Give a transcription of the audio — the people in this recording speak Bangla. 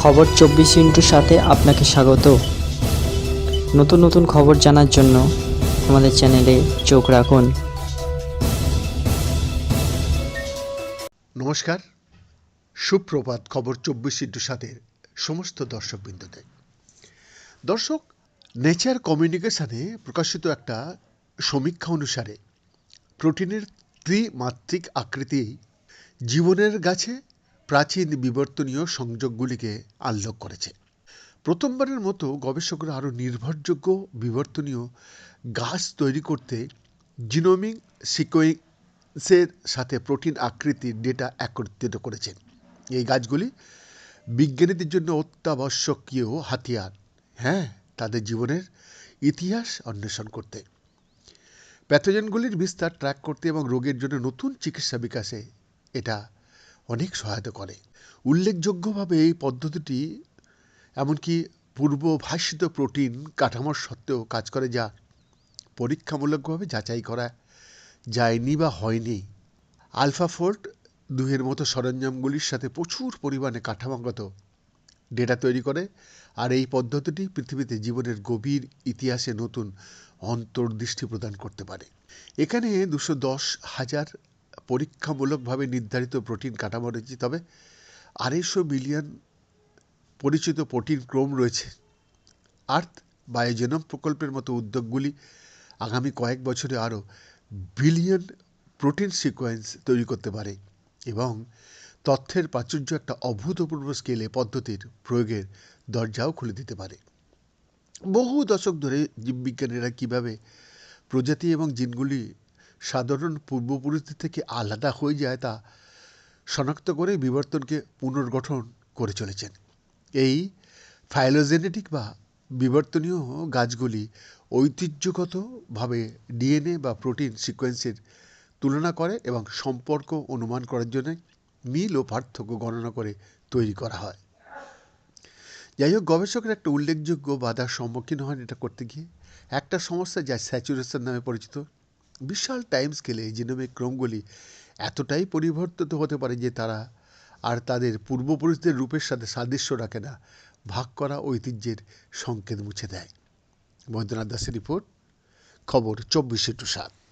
খবর চব্বিশ ইন্টুর সাথে আপনাকে স্বাগত। নতুন নতুন খবর জানার জন্য আমাদের চ্যানেলে চোখ রাখুন। নমস্কার। সুপ্রভাত খবর চব্বিশ ইন্টু সাথে সমস্ত দর্শক দর্শকবৃন্দদের দর্শক নেচার কমিউনিকেশনে প্রকাশিত একটা সমীক্ষা অনুসারে প্রোটিনের ত্রিমাত্রিক আকৃতি জীবনের গাছে প্রাচীন বিবর্তনীয় সংযোগগুলিকে আনলক করেছে। প্রথমবারের মতো গবেষকরা আরও নির্ভরযোগ্য বিবর্তনীয় গাছ তৈরি করতে জিনোমিক সিকোয়েন্সের সাথে প্রোটিন আকৃতির ডেটা একত্রিত করেছেন এই গাছগুলি বিজ্ঞানীদের জন্য অত্যাবশ্যকীয় হাতিয়ার। হ্যাঁ তাদের জীবনের ইতিহাস অন্বেষণ করতে। প্যাথোজেনগুলির বিস্তার ট্র্যাক করতে এবং রোগের জন্য নতুন চিকিৎসা বিকাশে এটা অনেক সহায়তা করে। উল্লেখযোগ্যভাবে এই পদ্ধতিটি এমনকি পূর্বভাষিত প্রোটিন কাঠামোর সত্ত্বেও কাজ করে যা পরীক্ষামূলকভাবে যাচাই করা যায়নি বা হয়নি। আলফাফোর্ড দুহের মতো সরঞ্জামগুলির সাথে প্রচুর পরিমাণে কাঠামোগত ডেটা তৈরি করে আর এই পদ্ধতিটি পৃথিবীতে জীবনের গভীর ইতিহাসে নতুন অন্তর্দৃষ্টি প্রদান করতে পারে। এখানে দুশো দশ হাজার পরীক্ষামূলকভাবে নির্ধারিত প্রোটিন কাঠামো রয়েছে। তবে আড়াইশো বিলিয়ন পরিচিত প্রোটিন ক্রোম রয়েছে। আর্থ বায়োজেনম প্রকল্পের মতো উদ্যোগগুলি আগামী কয়েক বছরে আরও বিলিয়ন প্রোটিন সিকোয়েন্স তৈরি করতে পারে এবং তথ্যের প্রাচুর্য একটা অভূতপূর্ব স্কেলে পদ্ধতির প্রয়োগের দরজাও খুলে দিতে পারে। বহু দশক ধরে জীববিজ্ঞানীরা কীভাবে প্রজাতি এবং জিনগুলি সাধারণ পূর্বপুরুষদের থেকে আলাদা হয়ে যায় তা শনাক্ত করে বিবর্তনকে পুনর্গঠন করে চলেছেন। এই ফাইলোজেনেটিক বা বিবর্তনীয় গাছগুলি ঐতিহ্যগতভাবে ডিএনএ বা প্রোটিন সিকোয়েন্সের তুলনা করে এবং সম্পর্ক অনুমান করার জন্য মিল ও পার্থক্য গণনা করে তৈরি করা হয়। যাই হোক, গবেষকরা একটা উল্লেখযোগ্য বাধার সম্মুখীন হন এটা করতে গিয়ে। একটা সমস্যা যা স্যাচুরেশন নামে পরিচিত। বিশাল টাইম স্কেলে জিনোমিক ক্রমগুলি এতটাই পরিবর্তিত হতে পারে যে তারা আর তাদের পূর্বপুরুষদের রূপের সাথে সাদৃশ্য রাখে না, ভাগ করা ঐতিহ্যের সংকেত মুছে দেয়। বৈদ্যনাথ দাসের রিপোর্ট, খবর চব্বিশে টু সাত।